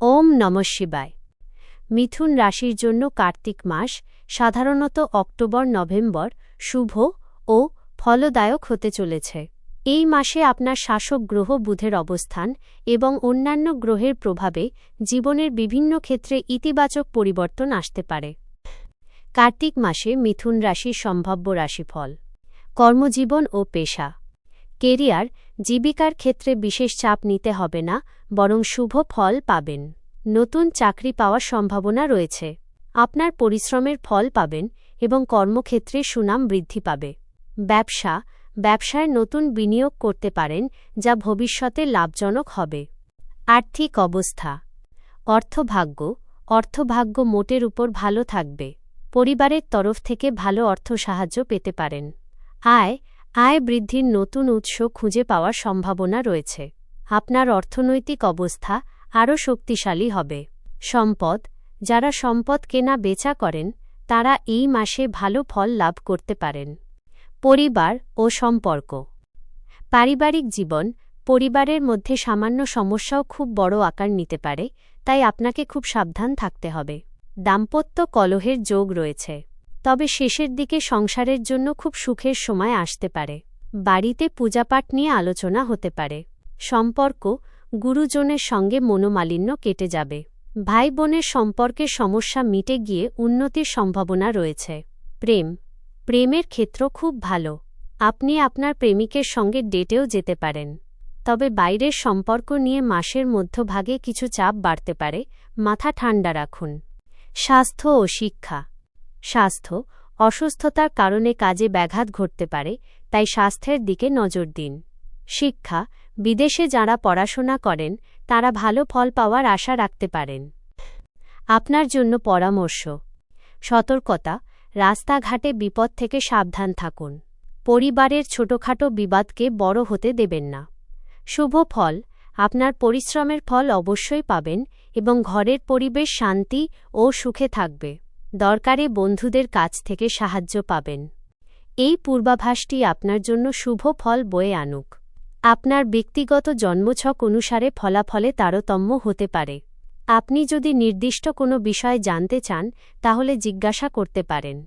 ওম নম শিবায়। মিথুন রাশির জন্য কার্তিক মাস সাধারণত অক্টোবর, নভেম্বর শুভ ও ফলদায়ক হতে চলেছে। এই মাসে আপনার শাসক গ্রহ বুধের অবস্থান এবং অন্যান্য গ্রহের প্রভাবে জীবনের বিভিন্ন ক্ষেত্রে ইতিবাচক পরিবর্তন আসতে পারে। কার্তিক মাসে মিথুন রাশির সম্ভাব্য রাশিফল। কর্মজীবন ও পেশা। কেরিয়ার জীবিকার ক্ষেত্রে বিশেষ চাপ নিতে হবে না, বরং শুভ ফল পাবেন। নতুন চাকরি পাওয়ার সম্ভাবনা রয়েছে। আপনার পরিশ্রমের ফল পাবেন এবং কর্মক্ষেত্রে সুনাম বৃদ্ধি পাবে। ব্যবসা, ব্যবসায় নতুন বিনিয়োগ করতে পারেন, যা ভবিষ্যতে লাভজনক হবে। আর্থিক অবস্থা, অর্থভাগ্য অর্থভাগ্য মোটের উপর ভালো থাকবে। পরিবারের তরফ থেকে ভালো অর্থ সাহায্য পেতে পারেন। আয় আয় বৃদ্ধির নতুন উৎস খুঁজে পাওয়ার সম্ভাবনা রয়েছে। আপনার অর্থনৈতিক অবস্থা আরও শক্তিশালী হবে। সম্পদ, যারা সম্পদ কেনা বেচা করেন, তারা এই মাসে ভালো ফল লাভ করতে পারেন। পরিবার ও সম্পর্ক। পারিবারিক জীবন, পরিবারের মধ্যে সামান্য সমস্যাও খুব বড় আকার নিতে পারে, তাই আপনাকে খুব সাবধান থাকতে হবে। দাম্পত্য কলহের যোগ রয়েছে। তবে শেষের দিকে সংসারের জন্য খুব সুখের সময় আসতে পারে। বাড়িতে পূজাপাঠ নিয়ে আলোচনা হতে পারে। সম্পর্ক গুরুজনের সঙ্গে মনোমালিন্য কেটে যাবে। ভাই বোনের সম্পর্কের সমস্যা মিটে গিয়ে উন্নতির সম্ভাবনা রয়েছে। প্রেম। প্রেমের ক্ষেত্র খুব ভালো। আপনি আপনার প্রেমিকের সঙ্গে ডেটেও যেতে পারেন। তবে বাইরের সম্পর্ক নিয়ে মাসের মধ্যভাগে কিছু চাপ বাড়তে পারে। মাথা ঠান্ডা রাখুন। স্বাস্থ্য ও শিক্ষা। স্বাস্থ্য, অসুস্থতার কারণে কাজে ব্যাঘাত ঘটতে পারে, তাই স্বাস্থ্যের দিকে নজর দিন। শিক্ষা, বিদেশে যারা পড়াশোনা করেন, তারা ভালো ফল পাওয়ার আশা রাখতে পারেন। আপনার জন্য পরামর্শ, সতর্কতা, রাস্তাঘাটে বিপদ থেকে সাবধান থাকুন। পরিবারের ছোটখাটো বিবাদকে বড় হতে দেবেন না। শুভ ফল, আপনার পরিশ্রমের ফল অবশ্যই পাবেন এবং ঘরের পরিবেশ শান্তি ও সুখে থাকবে। দরকারে বন্ধুদের কাছ থেকে সাহায্য পাবেন। এই পূর্বাভাসটি আপনার জন্য শুভ ফল বয়ে আনুক। আপনার ব্যক্তিগত জন্মছক অনুসারে ফলাফলে তারতম্য হতে পারে। আপনি যদি নির্দিষ্ট কোনো বিষয় জানতে চান, তাহলে জিজ্ঞাসা করতে পারেন।